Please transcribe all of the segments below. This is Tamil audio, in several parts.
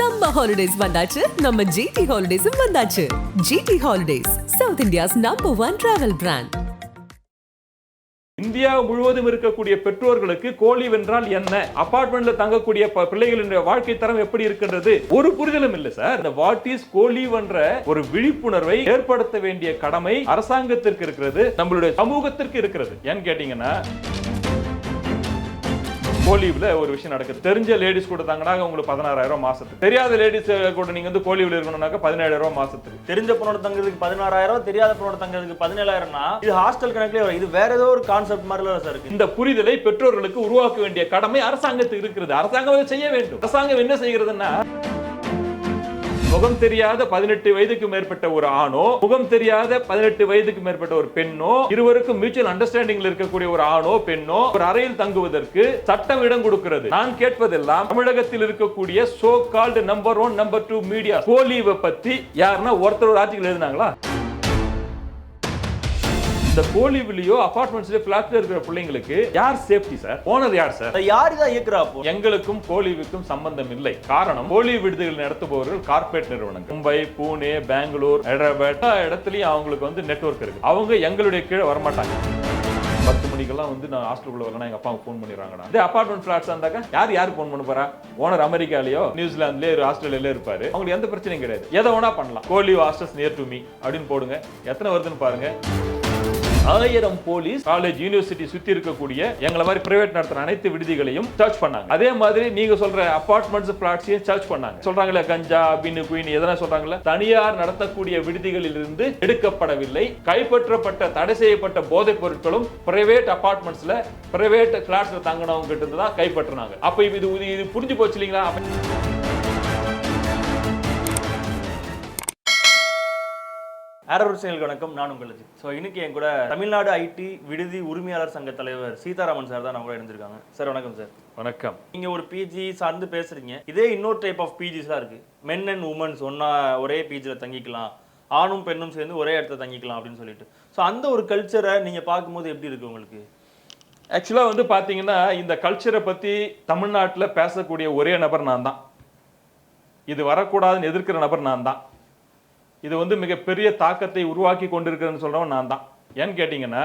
சம்மர் ஹாலிடேஸ் வந்தாச்சு. நம்ம ஜிடி ஹாலிடேஸும் வந்தாச்சு. GT holidays South India's number one travel brand India முழுவதும் இருக்கக்கூடிய பெற்றோர்களுக்கு கோழி வென்றால் என்ன? அபார்ட்மெண்ட்ல தங்கக்கூடிய பிள்ளைகளின் வாழ்க்கை தரம் எப்படி இருக்கின்றது? ஒரு புரிதலும் இல்ல சார் இந்த வாட் இஸ் கோழி என்ற ஒரு விழிப்புணர்வை ஏற்படுத்த வேண்டிய கடமை அரசாங்கத்திற்கு இருக்கிறது நம்மளுடைய சமூகத்திற்கு இருக்கிறது. ஏன்னு கேட்டீங்கன்னா கோலிவ்ல ஒரு விஷயம் நடக்குது. தெரிஞ்ச லேடிஸ் கூட தாங்கன்னா உங்களுக்கு பதினாறாயிரம் மாசத்துக்கு. தெரியாத லேடிஸ் கூட நீங்க வந்து கோலிவ்ல இருக்கணும்னாக்க பதினேழாயிரம் ரூபாய் மாசத்துக்கு. தெரிஞ்ச பொண்ணோட தங்குறதுக்கு பதினாறாயிரம் தெரியாத பொண்ணோட தங்குறதுக்கு பதினேழாயிரம்னா இது ஹாஸ்டல் கணக்குலயே வரும் இது வேற ஏதோ ஒரு கான்செப்ட் மாதிரில சார் இருக்கு. இந்த புரிதலை பெற்றோர்களுக்கு உருவாக்க வேண்டிய கடமை அரசாங்கத்துக்கு இருக்கிறது. அரசாங்கம் செய்ய வேண்டும். அரசாங்கம் என்ன செய்கிறதுன்னா முகம் தெரியாத பதினெட்டு வயதுக்கு மேற்பட்ட ஒரு ஆணோ முகம் தெரியாத பதினெட்டு வயதுக்கு மேற்பட்ட ஒரு பெண்ணோ இருவருக்கும் மியூச்சுவல் அண்டர்ஸ்டாண்டிங்ல இருக்கக்கூடிய ஒரு ஆணோ பெண்ணோ ஒரு அறையில் தங்குவதற்கு சட்டம் இடம் கொடுக்கிறது. நான் கேட்பதெல்லாம் தமிழகத்தில் இருக்கக்கூடிய so called number one number two media போலீவை பத்தி யாருன்னா ஒருத்தர் ஒரு ஆர்டிகல் எழுதினாங்களா? இந்த கோலிவிலியோ அபார்ட்மெண்ட்ஸ்லயோ பிளாட்ல இருக்கிற பிள்ளைங்களுக்கு யார் சேஃப்டி சார் ஓனர் யார் சார் யாரு தான் இயக்குறா எங்களுக்கும் கோலிவுக்கும் சம்பந்தம் இல்லை. காரணம் கோலி விடுதிகள் நடத்துபவர்கள் கார்ப்பரேட் நிறுவனங்கள். மும்பை பூனே பெங்களூர் ஹைதராபாத் இடத்துலயும் அவங்களுக்கு வந்து நெட்வொர்க் இருக்கு. அவங்க எங்களுடைய கீழே வரமாட்டாங்க. பத்து மணிக்கெல்லாம் வந்து நான் ஹாஸ்டலுக்குள்ள வரலாம் எங்க அப்பாவுக்கு ஃபோன் பண்ணிடுறாங்கடா. இதே அபார்ட்மெண்ட் ஃபிளாட்ஸ் இருந்தாக்கா யார் யார் ஃபோன் பண்ண போறா? ஓனர் அமெரிக்காலயோ நியூசிலாந்துலயோ ஆஸ்திரேலியாலயோ இருப்பாரு. அவங்களுக்கு எந்த பிரச்சனையும் கிடையாது. எதை வேணா பண்ணலாம். கோலி ஹாஸ்டல்ஸ் நியர் டு மீ அப்படின்னு போடுங்க. எத்தனை வருதுன்னு பாருங்க. ஆயிரம் போலீஸ் காலேஜ் யூனிவர்சிட்டி சுத்தி இருக்கக்கூடிய எங்களை மாதிரி பிரைவேட் நடத்துற அனைத்து விடுதிகளையும் சர்ச் பண்ணாங்க. அதே மாதிரி நீங்க சொல்ற அபார்ட்மெண்ட்ஸ் பிளாட்ஸையும் சர்ச் பண்ணாங்க. சொல்றாங்களே கஞ்சா பின்னு குயின் எதனா சொல்றாங்களே? தனியார் நடத்தக்கூடிய விடுதிகளில் இருந்து எடுக்கப்படவில்லை. கைப்பற்றப்பட்ட தடை செய்யப்பட்ட போதைப் பொருட்களும் பிரைவேட் அபார்ட்மெண்ட்ஸ்ல பிரைவேட் பிளாட்ஸ்ல தங்கினவங்க கிட்ட இருந்து தான் கைப்பற்றினாங்க. அப்ப இது இது- இது புரிஞ்சு போச்சு இல்லைங்களா? அப்ப ஆரோசியலுக்கு வணக்கம். நான் உங்களுக்கு. ஸோ இன்னைக்கு என் கூட தமிழ்நாடு ஐடி விடுதி உரிமையாளர் சங்க தலைவர் சீதாராமன் சார் தான் கூட இருந்திருக்காங்க சார் வணக்கம் சார். வணக்கம். நீங்க ஒரு பிஜி சார்ந்து பேசுறீங்க. இதே இன்னொரு டைப் ஆஃப் பிஜிஸ்லாம் இருக்கு. மென் அண்ட் உமன்ஸ் ஒன்னா ஒரே பிஜியில் தங்கிக்கலாம். ஆணும் பெண்ணும் சேர்ந்து ஒரே இடத்துல தங்கிக்கலாம் அப்படின்னு சொல்லிட்டு. ஸோ அந்த ஒரு கல்ச்சரை நீங்க பார்க்கும்போது எப்படி இருக்கு உங்களுக்கு? ஆக்சுவலாக வந்து பார்த்தீங்கன்னா இந்த கல்ச்சரை பற்றி தமிழ்நாட்டில் பேசக்கூடிய ஒரே நபர் நான் தான். இது வரக்கூடாதுன்னு எதிர்க்கிற நபர் நான் தான். இது வந்து மிகப்பெரிய தாக்கத்தை உருவாக்கி கொண்டிருக்கிறேன்னு சொல்கிறவன் நான் தான். ஏன்னு கேட்டிங்கன்னா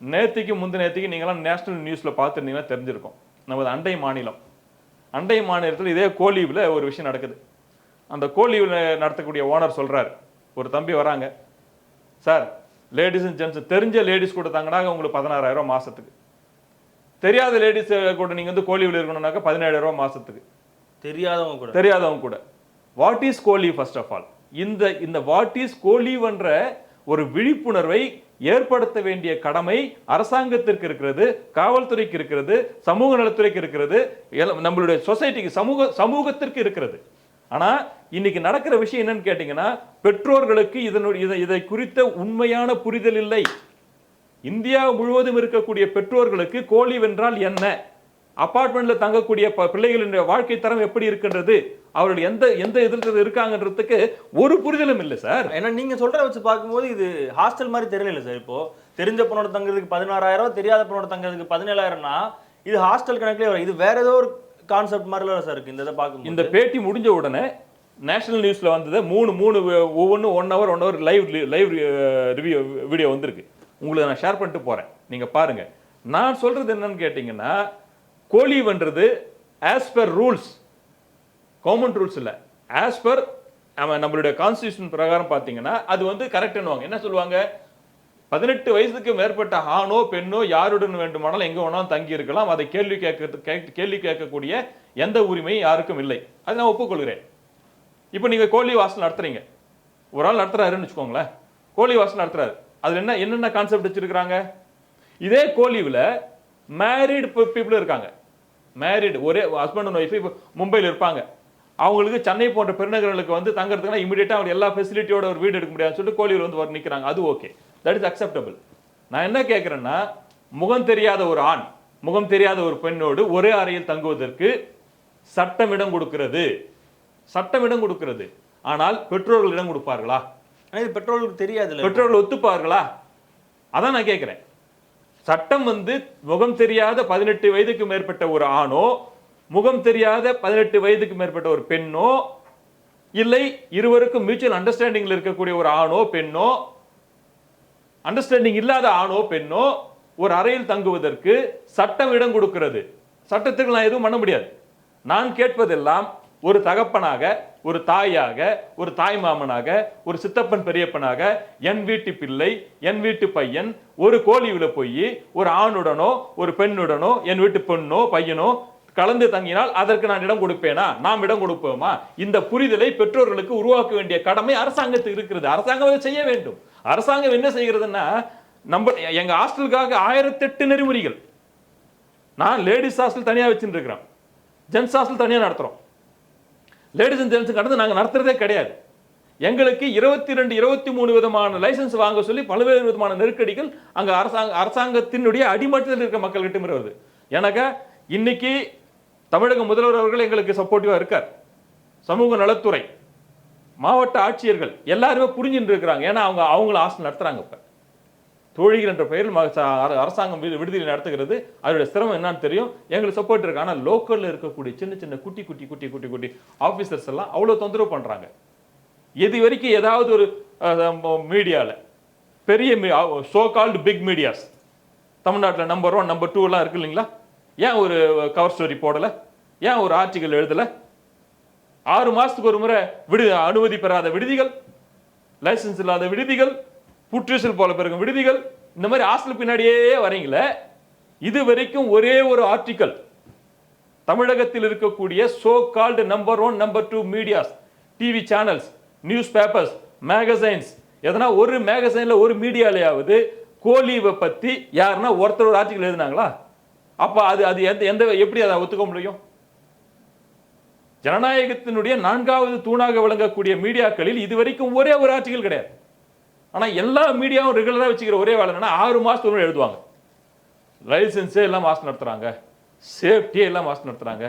நேற்றுக்கு முந்தின நேற்றுக்கு நீங்களாம் நேஷனல் நியூஸில் பார்த்துருந்தீங்கன்னா தெரிஞ்சிருக்கும். நமது அண்டை மாநிலம். அண்டை மாநிலத்தில் இதே கோலீவில் ஒரு விஷயம் நடக்குது. அந்த கோலீவில் நடத்தக்கூடிய ஓனர் சொல்கிறார் ஒரு தம்பி வராங்க. சார் லேடிஸ் அண்ட் ஜென்ட்ஸ் தெரிஞ்ச லேடிஸ் கூட தாங்கனாக்க உங்களுக்கு பதினாறாயிரம் மாதத்துக்கு தெரியாத லேடிஸ் கூட நீங்கள் வந்து கோலிவில் இருக்கணும்னாக்கா பதினேழாயிரம் மாதத்துக்கு தெரியாதவங்க கூட. தெரியாதவங்க கூட. வாட் இஸ் கோலி ஃபர்ஸ்ட் ஆஃப் ஆல் இந்த இந்த வாட் இஸ் கோலிவன்ற ஒரு விழிப்புணர்வை ஏற்படுத்த வேண்டிய கடமை அரசாங்கத்திற்கு இருக்கிறது காவல்துறைக்கு இருக்கிறது சமூக நலத்துறைக்கு இருக்கிறது எல்லாம் நம்மளுடைய சொசைட்டிக்கு சமூக சமூகத்திற்கு இருக்கிறது. ஆனால் இன்னைக்கு நடக்கிற விஷயம் என்னன்னு கேட்டிங்கன்னா பெற்றோர்களுக்கு இதனுடைய இதை இதை குறித்த உண்மையான புரிதல் இல்லை. இந்தியா முழுவதும் இருக்கக்கூடிய பெற்றோர்களுக்கு கோழி வென்றால் என்ன? அபார்ட்மெண்ட்ல தங்கக்கூடிய ப- பிள்ளைகளின் வாழ்க்கை தரம் எப்படி இருக்கின்றது? அவர்கள் எந்த எந்த எதிர்த்து இருக்காங்கன்றதுக்கு ஒரு புரிதலும் இல்லை சார். ஏன்னா நீங்க சொல்றத வச்சு பார்க்கும்போது இது ஹாஸ்டல் மாதிரி தெரியல சார். இப்போ தெரிஞ்ச பொண்ணோட தங்குறதுக்கு பதினாறாயிரம் தெரியாத பொண்ணோட தங்குறதுக்கு பதினேழாயிரம்னா இது ஹாஸ்டல் கணக்குலயே வரும். இது வேற ஏதோ ஒரு கான்செப்ட் மாதிரில சார் இருக்கு. இந்த இதை பார்க்கும்போது. இந்த பேட்டி முடிஞ்ச உடனே நேஷனல் நியூஸ்ல வந்தது மூணு மூணு ஒவ்வொன்றும் one hour one hour live live review video வந்திருக்கு. உங்களுக்கு நான் ஷேர் பண்ணிட்டு போறேன். நீங்க பாருங்க. நான் சொல்றது என்னன்னு கேட்டீங்கன்னா கோலிவன்றது as per rules government rules இல்லை. ஆஸ் பர் நம்மளுடைய கான்ஸ்டியூஷன் பிரகாரம் பார்த்தீங்கன்னா அது வந்து கரெக்டுன்னுவாங்க என்ன சொல்லுவாங்க? பதினெட்டு வயசுக்கு மேற்பட்ட ஆணோ பெண்ணோ யாருடன் வேண்டுமானாலும் எங்கே வேணாலும் தங்கி இருக்கலாம். அதை கேள்வி கேட்க கேள்வி கேட்கக்கூடிய எந்த உரிமையும் யாருக்கும் இல்லை. அதை நான் ஒப்புக்கொள்கிறேன். இப்போ நீங்கள் கோழி வாசல் நடத்துறீங்க. ஒரு ஆள் நடத்துறாருன்னு வச்சுக்கோங்களேன். கோழி வாசல் நடத்துறாரு. அதில் என்ன என்னென்ன கான்செப்ட் வச்சுருக்கிறாங்க? இதே கோழிவில் மேரிடு பீப்புளும் இருக்காங்க. மேரிடு ஒரே ஹஸ்பண்ட் அண்ட் ஒய்ஃப் இப்போ மும்பையில் இருப்பாங்க. அவங்களுக்கு சென்னை போன்ற பெருநகரங்களுக்கு வந்து தங்குறதுக்குனா இமீடியட்டாக அவங்க எல்லா ஃபெசிலிட்டியோட ஒரு வீடு எடுக்க முடியாதுன்னு சொல்லிட்டு கோலியில் வந்து வர நிற்கிறாங்க அது ஓகே தட் இஸ் அக்செப்டபிள் நான் என்ன கேட்குறேன்னா முகம் தெரியாத ஒரு ஆண் முகம் தெரியாத ஒரு பெண்ணோடு ஒரே அறையில் தங்குவதற்கு சட்டம் இடம் கொடுக்கிறது. சட்டம் இடம் கொடுக்கிறது. ஆனால் பெற்றோர்கள் இடம் கொடுப்பார்களா? ஆனா இது பெட்ரோலுக்கு தெரியாதுல்ல. பெற்றோர்கள் ஒத்துப்பார்களா? அதான் நான் கேட்கிறேன் சட்டம் வந்து முகம் தெரியாத பதினெட்டு வயதுக்கு மேற்பட்ட ஒரு ஆணோ முகம் தெரியாத பதினெட்டு வயதுக்கு மேற்பட்ட ஒரு பெண்ணோ இல்லை இருவருக்கும் மியூச்சுவல் அண்டர்ஸ்டாண்டிங்ல இருக்கக்கூடிய ஒரு ஆணோ பெண்ணோ அண்டர்ஸ்டாண்டிங் இல்லாத ஆணோ பெண்ணோ ஒரு அறையில் தங்குவதற்கு சட்டம் இடம் கொடுக்கிறது. சட்டத்துக்கு நான் எதுவும் பண்ண முடியாது. நான் கேட்பதெல்லாம் ஒரு தகப்பனாக ஒரு தாயாக ஒரு தாய் மாமனாக ஒரு சித்தப்பன் பெரியப்பனாக என் வீட்டு பிள்ளை என் வீட்டு பையன் ஒரு கோழியில் போய் ஒரு ஆணுடனோ ஒரு பெண்ணுடனோ என் வீட்டு பெண்ணோ பையனோ கலந்து தங்கினால் அதற்கு நான் இடம் கொடுப்பேனா? நாம் இடம் கொடுப்போமா? இந்த புரிதலை பெற்றோர்களுக்கு உருவாக்க வேண்டிய கடமை அரசாங்கத்துக்கு இருக்கிறது. அரசாங்கம் அதை செய்ய வேண்டும். அரசாங்கம் என்ன செய்கிறதுன்னா நம்ம எங்க ஹாஸ்டலுக்காக ஆயிரத்தெட்டு நெறிமுறைகள். நான் லேடிஸ் ஹாஸ்டல் தனியாக வச்சுட்டு இருக்கிறேன் ஜென்ஸ் ஹாஸ்டல் தனியாக நடத்துகிறோம் லேடிஸ் அண்ட் ஜென்ஸ் கடந்து நாங்கள் நடத்துகிறதே கிடையாது. எங்களுக்கு இருபத்தி ரெண்டு இருபத்தி மூணு விதமான லைசன்ஸ் வாங்க சொல்லி பல்வேறு விதமான நெருக்கடிகள் அங்கே அரசாங்க அரசாங்கத்தினுடைய அடிமட்டத்தில் இருக்க மக்கள்கிட்ட வருது. எனக்கு இன்னைக்கு தமிழக முதல்வர் அவர்கள் எங்களுக்கு சப்போர்ட்டிவாக இருக்கார். சமூக நலத்துறை மாவட்ட ஆட்சியர்கள் எல்லாருமே புரிஞ்சுட்டு இருக்கிறாங்க. ஏன்னா அவங்க அவங்கள ஆசை நடத்துகிறாங்க இப்போ. தோழிகள் என்ற பெயரில் ம- அர- அரசாங்கம் விடுதலை நடத்துகிறது. அதோட சிரமம் என்னன்னு தெரியும். எங்களுக்கு சப்போர்ட் இருக்கு. ஆனால் இருக்கக்கூடிய சின்ன சின்ன குட்டி குட்டி குட்டி குட்டி குட்டி ஆஃபீஸர்ஸ் எல்லாம் அவ்வளோ தொந்தரவு பண்ணுறாங்க இது வரைக்கும் ஏதாவது ஒரு மீடியாவில் பெரிய சோ கால்டு பிக் மீடியாஸ் தமிழ்நாட்டில் நம்பர் ஒன் நம்பர் டூ எல்லாம் இருக்கு இல்லைங்களா? ஏன் ஒரு கவர் ஸ்டோரி போடலை? ஏன் ஒரு ஆர்டிக்கல் எழுதலை? ஆறு மாதத்துக்கு ஒரு முறை விடு அனுமதி பெறாத விடுதிகள் லைசன்ஸ் இல்லாத விடுதிகள் புற்றீசல் போல பிறகும் விடுதிகள் இந்த மாதிரி ஹாஸ்டல் பின்னாடியே வரீங்களே இது வரைக்கும் ஒரே ஒரு ஆர்டிக்கல் தமிழகத்தில் இருக்கக்கூடிய so called number one number two medias TV channels newspapers magazines எதனா ஒரு மேகசைனில் ஒரு மீடியாலையாவது கோலிவை பற்றி யாருன்னா ஒருத்தர் ஒரு ஆர்டிக்கல் எழுதினாங்களா? அப்போ அது அது எந்த எந்த எப்படி அதை ஒத்துக்க முடியும்? ஜனநாயகத்தினுடைய நான்காவது தூணாக விளங்கக்கூடிய மீடியாக்களில் இதுவரைக்கும் ஒரே ஒரு ஆர்டிக்கல் கிடையாது. ஆனால் எல்லா மீடியாவும் ரெகுலராக வச்சுக்கிற ஒரே வேலை என்னன்னா ஆறு மாசத்துக்கு எழுதுவாங்க. லைசன்ஸே எல்லாம் மாசம் நடத்துகிறாங்க சேஃப்டியே எல்லாம் மாசம் நடத்துகிறாங்க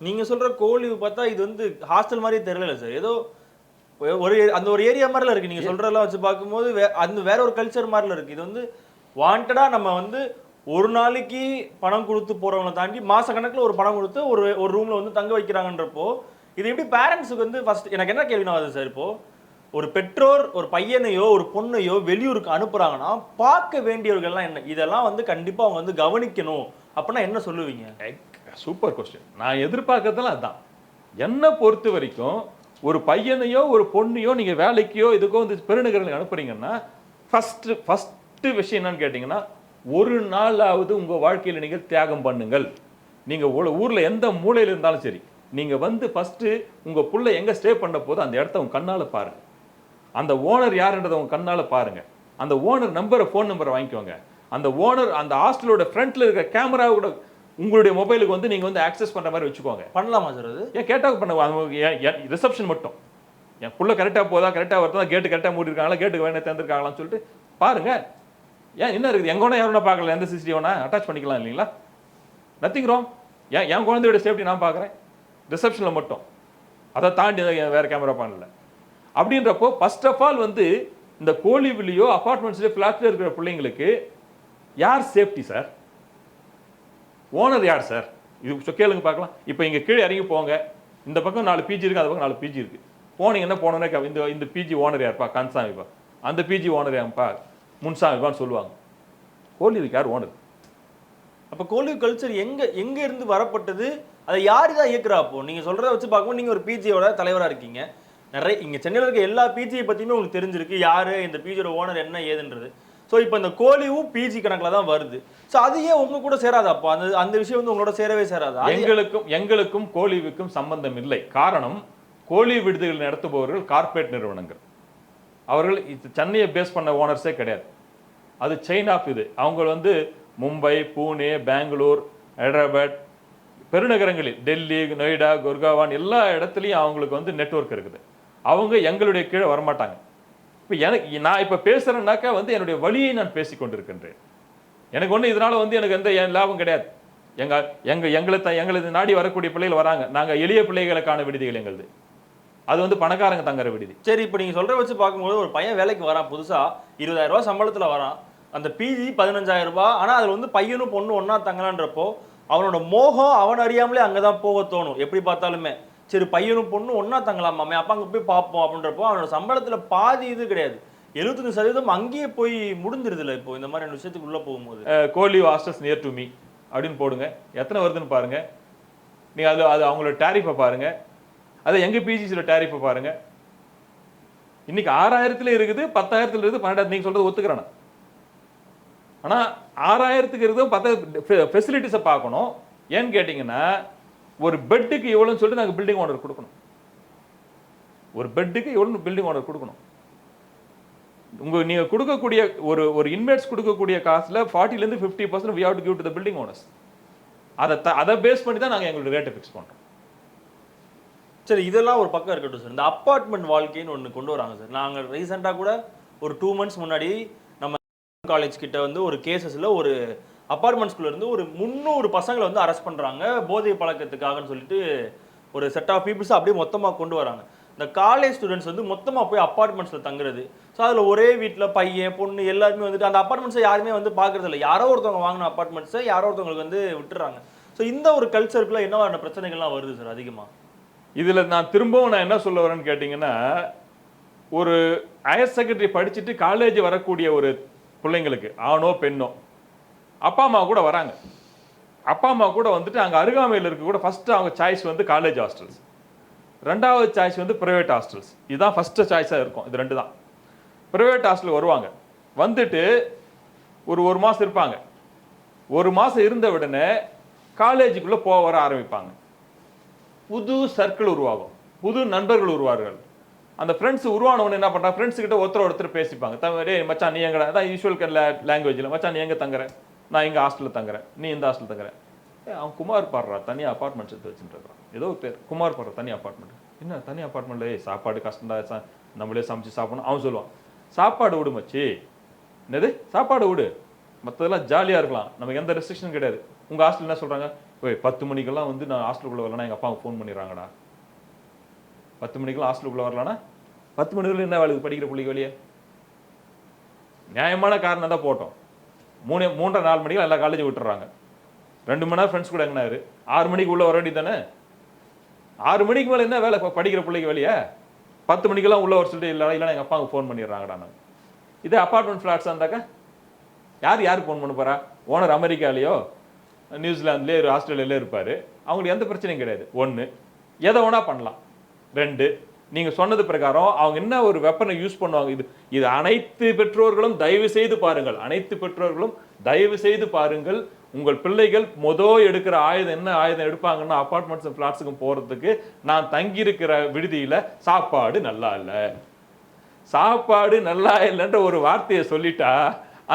நீங்கள் சொல்கிற கோழி பார்த்தா இது வந்து ஹாஸ்டல் மாதிரி தெரியல சார் ஏதோ ஒரு அந்த ஒரு ஏரியா மாதிரிலாம் இருக்குது நீங்கள் சொல்கிறதெல்லாம் வச்சு பார்க்கும்போது வே- அந்த வேற ஒரு கல்ச்சர் மாதிரிலாம் இருக்குது இது வந்து வாண்டடாக நம்ம வந்து ஒரு நாளைக்கு பணம் கொடுத்து போகிறவங்கள தாண்டி மாதக்கணக்கில் ஒரு பணம் கொடுத்து ஒரு ஒரு ரூமில் வந்து தங்க வைக்கிறாங்கன்றப்போ இது எப்படி பேரண்ட்ஸுக்கு வந்து ஃபர்ஸ்ட் எனக்கு என்ன கேள்வினா அது சார் இப்போ? ஒரு பெற்றோர் ஒரு பையனையோ ஒரு பொண்ணையோ வெளியூருக்கு அனுப்புறாங்கன்னா பார்க்க வேண்டியவர்கள்லாம் என்ன? இதெல்லாம் வந்து கண்டிப்பா அவங்க வந்து கவனிக்கணும். அப்படின்னா என்ன சொல்லுவீங்க? Super question. நான் எதிர்பார்க்கறதெல்லாம் அதுதான் என்னை பொறுத்த வரைக்கும் ஒரு பையனையோ ஒரு பொண்ணையோ நீங்க வேலைக்கோ இதுக்கோ வந்து பெருநகரங்களுக்கு அனுப்புறீங்கன்னா ஃபர்ஸ்ட் ஃபர்ஸ்ட் விஷயம் என்னன்னு கேட்டீங்கன்னா ஒரு நாளாவது உங்க வாழ்க்கையில நீங்கள் தியாகம் பண்ணுங்கள். நீங்க உல- ஊர்ல எந்த மூலையில் இருந்தாலும் சரி நீங்க வந்து ஃபஸ்ட்டு உங்க புள்ள எங்க ஸ்டே பண்ண போது அந்த இடத்த உங்க கண்ணால பாருங்க. அந்த ஓனர் யாருன்றதை உங்க கண்ணால பாருங்க. அந்த ஓனர் நம்பரை ஃபோன் நம்பரை வாங்கிக்கோங்க. அந்த ஓனர் அந்த ஹாஸ்டலோட ஃப்ரண்ட்ல இருக்க கேமரா கூட உங்களுடைய மொபைலுக்கு வந்து நீங்க வந்து ஆக்சஸ் பண்ற மாதிரி வச்சுக்கோங்க. பண்ணலாமா சார் அது? ஏன் கேட்டாக பண்ண ரிசப்ஷன் மட்டும். என் புள்ள கரெக்டாக போதா கரெக்டாக வருதா கேட்டு கரெக்டாக மூடி இருக்காங்களா கேட்டுக்கு வேணா திறந்துருக்காங்களான்னு சொல்லிட்டு பாருங்க. ஏன் என்ன இருக்குது? எங்க வேணா யாரும் பார்க்கல எந்த சிசிடிவோனா அட்டாச் பண்ணிக்கலாம் இல்லைங்களா? நத்திங் ராங் ஏன் என் குழந்தையோட சேஃப்டி நான் பார்க்குறேன். ரிசப்ஷனில் மட்டும். அதை தாண்டி வேற கேமரா பண்ணல அப்படின்றப்போ ஃபர்ஸ்ட் ஆஃப் ஆல் வந்து இந்த கோழிவிலியோ அப்பார்ட்மெண்ட்ஸ்லேயோ ஃப்ளாட்லேயோ இருக்கிற பிள்ளைங்களுக்கு யார் சேஃப்டி சார் ஓனர் யார் சார் இது கேளுங்க பார்க்கலாம். இப்போ இங்கே கீழே இறங்கி போங்க. இந்த பக்கம் நாலு பிஜி இருக்குது அந்த பக்கம் நாலு பிஜி இருக்குது போனீங்கன்னா போனோன்னே இந்த இந்த பிஜி ஓனர் யார்ப்பா? கன்சாமிப்பா அந்த பிஜி ஓனர் யாருப்பா? முன்சாமிப்பான்னு சொல்லுவாங்க. கோழிக்கு யார் ஓனர் அப்போ கோழி கல்ச்சர் எங்கே எங்கே இருந்து வரப்பட்டது? அதை யார் தான் இயக்குறா அப்போ? நீங்கள் சொல்கிறத வச்சு பார்க்கும்போது நீங்கள் ஒரு பிஜியோட தலைவராக இருக்கீங்க. நிறைய இங்கே சென்னையில் இருக்க எல்லா பிஜியை பற்றியுமே உங்களுக்கு தெரிஞ்சிருக்கு. யார் இந்த பிஜியோட ஓனர் என்ன ஏதுன்றது. ஸோ இப்போ இந்த கோலிவும் பிஜி கணக்கில் தான் வருது. ஸோ அது ஏன் உங்க கூட சேராது அப்போ அந்த அந்த விஷயம் வந்து உங்களோட சேரவே சேராதா? எங்களுக்கும் எங்களுக்கும் கோழிவுக்கும் சம்பந்தம் இல்லை. காரணம் கோழி விடுதிகள் நடத்துபவர்கள் கார்ப்பரேட் நிறுவனங்கள். அவர்கள் இது சென்னையை பேஸ் பண்ண ஓனர்ஸே கிடையாது. அது செயின் ஆஃப் இது. அவங்க வந்து மும்பை பூனே பெங்களூர் ஹைதராபாத் பெருநகரங்களில். டெல்லி நொய்டா குர்காவான் எல்லா இடத்துலையும் அவங்களுக்கு வந்து நெட்வொர்க் இருக்குது. அவங்க எங்களுடைய கீழே வரமாட்டாங்க. இப்போ எனக்கு நான் இப்போ பேசுகிறேன்னாக்கா வந்து என்னுடைய வழியை நான் பேசி கொண்டிருக்கின்றேன். எனக்கு ஒன்று இதனால் வந்து எனக்கு எந்த என் லாபம் கிடையாது. எங்கள் எங்கள் எங்களை த- எங்களது நாடி வரக்கூடிய பிள்ளைகள் வராங்க. நாங்கள் எளிய பிள்ளைகளுக்கான விடுதிகள் எங்களுது. அது வந்து பணக்காரங்க தங்குற விடுதி. சரி இப்போ நீங்கள் சொல்கிற வச்சு பார்க்கும்போது ஒரு பையன் வேலைக்கு வரான் புதுசாக இருபதாயிரம் ரூபா சம்பளத்தில் வரான். அந்த பிஜி பதினஞ்சாயிரம் ரூபாய் ஆனால் அதில் வந்து பையனும் பொண்ணு ஒன்றா தங்கலான்றப்போ அவனோட மோகம் அவன் அறியாமலே அங்கே தான் போக தோணும். எப்படி பார்த்தாலுமே. சரி பையனும் பொண்ணும் ஒன்றா தங்கலாமாமே அப்போ அங்கே போய் பார்ப்போம் அப்படின்றப்போ அவனோட சம்பளத்தில் பாதி இது கிடையாது. எழுபத்தஞ்சு சதவீதம் அங்கேயே போய் முடிஞ்சிருதுல இப்போ இந்த மாதிரி விஷயத்துக்கு உள்ளே போகும்போது. கோலி ஹாஸ்டல்ஸ் நியர் டு மீ அப்படின்னு போடுங்க. எத்தனை வருதுன்னு பாருங்க. நீங்கள் அது அது அவங்களோட டேரிஃபை பாருங்க. அது எங்கள் பிஜிசியில் டேரிஃபை பாருங்க. இன்னைக்கு ஆறாயிரத்துல இருக்குது பத்தாயிரத்துல இருக்குது பன்னெண்டாயிரத்து நீங்கள் சொல்றது ஒத்துக்கிறேன் ஆனால் ஆறாயிரத்துக்கு இருக்குது பத்தாயிரம் ஃபெசிலிட்டிஸை பார்க்கணும். ஏன்னு கேட்டிங்கன்னா ஒரு பெட்டுக்கு எவ்வளோன்னு சொல்லிட்டு நாங்கள் பில்டிங் ஓனர் கொடுக்கணும். ஒரு பெட்டுக்கு எவ்வளோ பில்டிங் ஓனர் கொடுக்கணும். உங்கள் நீங்கள் கொடுக்கக்கூடிய ஒரு ஒரு இன்மேட்ஸ் கொடுக்கக்கூடிய காசில் ஃபார்ட்டிலேருந்து fifty percent we have to give to the building owners அதை த- அதை பேஸ் பண்ணி தான் நாங்கள் எங்களோட ரேட்டை ஃபிக்ஸ் பண்ணுறோம் சரி இதெல்லாம் ஒரு பக்கம் இருக்கட்டும் சார் இந்த அப்பார்ட்மெண்ட் வாழ்க்கைன்னு ஒன்று கொண்டு வராங்க சார் நாங்கள் ரீசெண்டாக கூட ஒரு டூ மந்த்ஸ் முன்னாடி நம்ம காலேஜ் கிட்ட வந்து ஒரு கேசஸில் ஒரு அப்பார்ட்மெண்ட்ஸ்குள்ள இருந்து ஒரு முந்நூறு பசங்களை வந்து அரெஸ்ட் பண்ணுறாங்க போதை பழக்கத்துக்காகன்னு சொல்லிட்டு ஒரு செட் ஆஃப் பீப்புள்ஸ் அப்படியே மொத்தமாக கொண்டு வராங்க. இந்த காலேஜ் ஸ்டூடெண்ட்ஸ் வந்து மொத்தமாக போய் அப்பார்ட்மெண்ட்ஸில் தங்குறது. ஸோ அதில் ஒரே வீட்டில் பையன் பொண்ணு எல்லாருமே வந்துட்டு அந்த அப்பார்ட்மெண்ட்ஸை யாருமே வந்து பார்க்கறது இல்லை யாரோ ஒருத்தவங்க வாங்கின அப்பார்ட்மெண்ட்ஸை யாரோ ஒருத்தவங்களுக்கு வந்து விட்டுறாங்க. ஸோ இந்த ஒரு கல்ச்சருக்குள்ள என்ன பிரச்சனைகள்லாம் வருது சார் அதிகமாக இதில் நான் திரும்பவும் நான் என்ன சொல்ல வரேன்னு கேட்டிங்கன்னா ஒரு ஹையர் செகண்டரி படிச்சுட்டு காலேஜ் வரக்கூடிய ஒரு பிள்ளைங்களுக்கு ஆணோ பெண்ணோ அப்பா அம்மா கூட வராங்க. அப்பா அம்மா கூட வந்துட்டு அங்கே அருகாமையில் இருக்க கூட ஃபஸ்ட்டு அவங்க சாய்ஸ் வந்து காலேஜ் ஹாஸ்டல்ஸ் ரெண்டாவது சாய்ஸ் வந்து ப்ரைவேட் ஹாஸ்டல்ஸ் இதுதான் ஃபஸ்ட்டு சாய்ஸாக இருக்கும். இது ரெண்டு தான். ப்ரைவேட் ஹாஸ்டல் வருவாங்க. வந்துட்டு ஒரு ஒரு மாதம் இருப்பாங்க. ஒரு மாதம் இருந்த உடனே காலேஜுக்குள்ளே போக வர ஆரம்பிப்பாங்க. புது சர்க்கிள் உருவாகும். புது நண்பர்கள் உருவார்கள். அந்த ஃப்ரெண்ட்ஸ் உருவான உடனே என்ன பண்ணுறாங்க ஃப்ரெண்ட்ஸ் கிட்ட ஒருத்தர் ஒருத்தர் பேசிப்பாங்க. தமிழே மச்சான் நீ எங்கடா? அதான் யூஸ்வல் லாங்குவேஜில் மச்சான் நீ எங்கே தங்குற? நான் எங்கள் ஹாஸ்டலில் தங்குறேன். நீ இந்த ஹாஸ்டலில் தங்குறேன் அவன் குமார் பாடுறா. தனி அப்பார்ட்மெண்ட்ஸ் எடுத்து வச்சுட்டு ஏதோ ஒரு பேர். குமார் பாடுற தனி அப்பார்ட்மெண்ட் என்ன? தனி அப்பார்ட்மெண்ட்ல ஏய் சாப்பாடு கஷ்டம் தான் நம்மளே சமைச்சு சாப்பிடணும். அவன் சொல்லுவான் சாப்பாடு விடு மச்சி. என்னது? சாப்பாடு விடு. மற்றதெல்லாம் ஜாலியாக இருக்கலாம். நமக்கு எந்த ரெஸ்ட்ரிக்ஷனும் கிடையாது. உங்கள் ஹாஸ்டல் என்ன சொல்கிறாங்க ஓய் பத்து மணிக்கெல்லாம் வந்து நான் ஹாஸ்டலுக்குள்ளே வரலன்னா எங்கள் அப்பாவுக்கு ஃபோன் பண்ணிடுறாங்கடா. பத்து மணிக்கெல்லாம் ஹாஸ்டலுக்குள்ளே வரலன்னா பத்து மணிக்குள்ளே என்ன வேலைக்கு படிக்கிற பிள்ளைக்கு வெளியே? நியாயமான காரணம் தான் போட்டோம். மூணு மூன்றரை நாலு மணிக்கு எல்லா காலேஜும் விட்டுறாங்க. ரெண்டு மணி நேரம் ஃப்ரெண்ட்ஸ் கூட எங்கனாரு? ஆறு மணிக்கு உள்ளே வர வேண்டியது தானே ஆறு மணிக்கு மேலே என்ன வேலை? படிக்கிற பிள்ளைக்கு வேலையா? பத்து மணிக்கெல்லாம் உள்ளே வர சொல்லிட்டு இல்லை இல்லைனா எங்கள் அப்பாவுக்கு ஃபோன் பண்ணிடுறாங்கடா நான். இதே அப்பார்ட்மெண்ட் ஃப்ளாட்ஸாக இருந்தாக்கா? யார் யாருக்கு ஃபோன் பண்ண போகிறா ஓனர் அமெரிக்காலேயோ நியூசிலாந்துலேயோ ஆஸ்திரேலியாலே இருப்பார். அவங்களுக்கு எந்த பிரச்சனையும் கிடையாது. ஒன்று எதை வேணால் பண்ணலாம். ரெண்டு நீங்கள் சொன்னது பிரகாரம் அவங்க என்ன ஒரு வெப்பனை யூஸ் பண்ணுவாங்க? இது இது அனைத்து பெற்றோர்களும் தயவு செய்து பாருங்கள். அனைத்து பெற்றோர்களும் தயவு செய்து பாருங்கள். உங்கள் பிள்ளைகள் மொதல் எடுக்கிற ஆயுதம் என்ன ஆயுதம் எடுப்பாங்கன்னா அப்பார்ட்மெண்ட்ஸ் ஃப்ளாட்ஸுக்கும் போகிறதுக்கு நான் தங்கியிருக்கிற விடுதியில் சாப்பாடு நல்லா இல்லை. சாப்பாடு நல்லா இல்லைன்ற ஒரு வார்த்தையை சொல்லிட்டா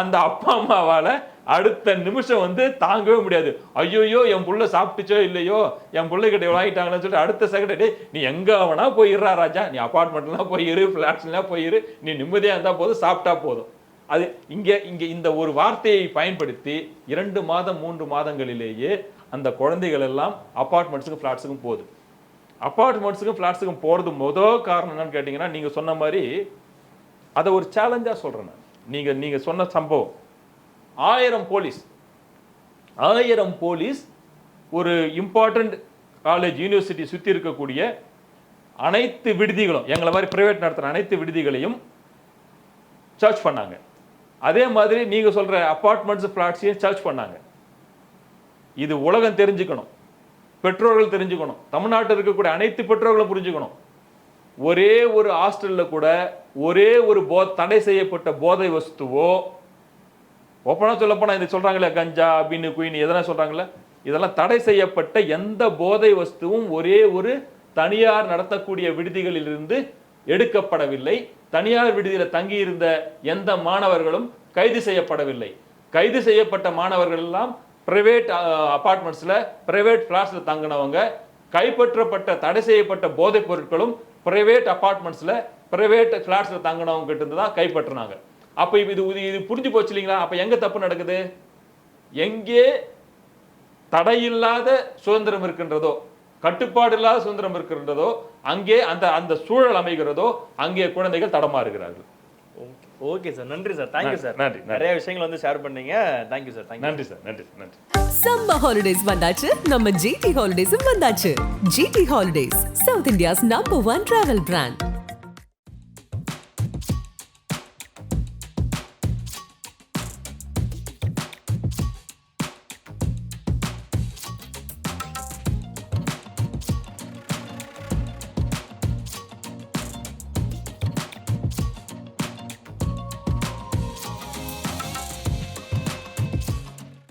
அந்த அப்பா அம்மாவால் அடுத்த நிமிஷம் வந்து தாங்கவே முடியாது. ஐயோயோ என் புள்ள சாப்பிட்டுச்சோ இல்லையோ என் பிள்ளைகிட்ட வாங்கிட்டாங்கன்னு சொல்லிட்டு அடுத்த செகண்ட் டே நீ எங்கே வேணா போயிடுறா ராஜா? நீ அப்பார்ட்மெண்ட்லாம் போயிரு ஃப்ளாட்ஸ்லாம் போயிரு நீ நிம்மதியாக இருந்தால் போதும் சாப்பிட்டா போதும். அது இங்கே இங்கே இந்த ஒரு வார்த்தையை பயன்படுத்தி இரண்டு மாதம் மூன்று மாதங்களிலேயே அந்த குழந்தைகள் எல்லாம் அப்பார்ட்மெண்ட்ஸுக்கும் ஃப்ளாட்ஸுக்கும் போகுது. அப்பார்ட்மெண்ட்ஸுக்கும் ஃப்ளாட்ஸுக்கும் போகிறது மொதல் காரணம் என்னன்னு கேட்டிங்கன்னா நீங்கள் சொன்ன மாதிரி அதை ஒரு சேலஞ்சாக சொல்கிறேன் நான். நீங்கள் நீங்கள் சொன்ன சம்பவம். ஆயிரம் போலீஸ். ஆயிரம் போலீஸ் ஒரு இம்பார்ட்டண்ட் காலேஜ் யூனிவர்சிட்டி சுற்றி இருக்கக்கூடிய அனைத்து விடுதிகளும் எங்களை மாதிரி ப்ரைவேட் நடத்துகிற அனைத்து விடுதிகளையும் சர்ச் பண்ணாங்க. அதே மாதிரி நீங்கள் சொல்கிற அப்பார்ட்மெண்ட்ஸ் ஃப்ளாட்ஸையும் சர்ச் பண்ணாங்க. இது உலகம் தெரிஞ்சுக்கணும். பெற்றோர்கள் தெரிஞ்சுக்கணும். தமிழ்நாட்டில் இருக்கக்கூடிய அனைத்து பெற்றோர்களும் புரிஞ்சுக்கணும். ஒரே ஒரு ஹாஸ்டலில் கூட ஒரே ஒரு போ தடை செய்யப்பட்ட போதை வஸ்துவோ ஓப்பனாக சொல்ல போனால் இது சொல்கிறாங்களே கஞ்சா அப்படின்னு குயின் எதனா சொல்கிறாங்களே இதெல்லாம் தடை செய்யப்பட்ட எந்த போதை வஸ்துவும் ஒரே ஒரு தனியார் நடத்தக்கூடிய விடுதிகளிலிருந்து எடுக்கப்படவில்லை. தனியார் விடுதியில் தங்கியிருந்த எந்த மாணவர்களும் கைது செய்யப்படவில்லை. கைது செய்யப்பட்ட மாணவர்கள் எல்லாம் பிரைவேட் அபார்ட்மெண்ட்ஸில் பிரைவேட் ஃப்ளாட்ஸில் தங்கினவங்க கைப்பற்றப்பட்ட தடை செய்யப்பட்ட போதைப் பொருட்களும் பிரைவேட் அபார்ட்மெண்ட்ஸில் பிரைவேட் ஃப்ளாட்ஸில் தங்கினவங்க கிட்ட இருந்து தான் கைப்பற்றினாங்க. அப்போ இது இது இது புரிஞ்சு போச்சு இல்லைங்களா? அப்போ எங்கே தப்பு நடக்குது? எங்கே தடையில்லாத சுதந்திரம் இருக்கின்றதோ கட்டுப்பாடு இல்லாத சுதந்திரம் இருக்கின்றதோ அங்கே அந்த அந்த சூழல் அமைகிறதோ அங்கே குழந்தைகள் தடமாறுகிறார்கள். Okay sir. நன்றி சார். தேங்க்யூ சார் நன்றி. நிறைய விஷயங்கள் வந்து ஷேர் பண்ணீங்க. தேங்க்யூ சார் நன்றி சார் நன்றி நன்றி. சம்மர் ஹாலிடேஸ் வந்தாச்சு. நம்ம ஜிடி ஹாலிடேஸும் வந்தாச்சு. GT holidays South India's number one travel brand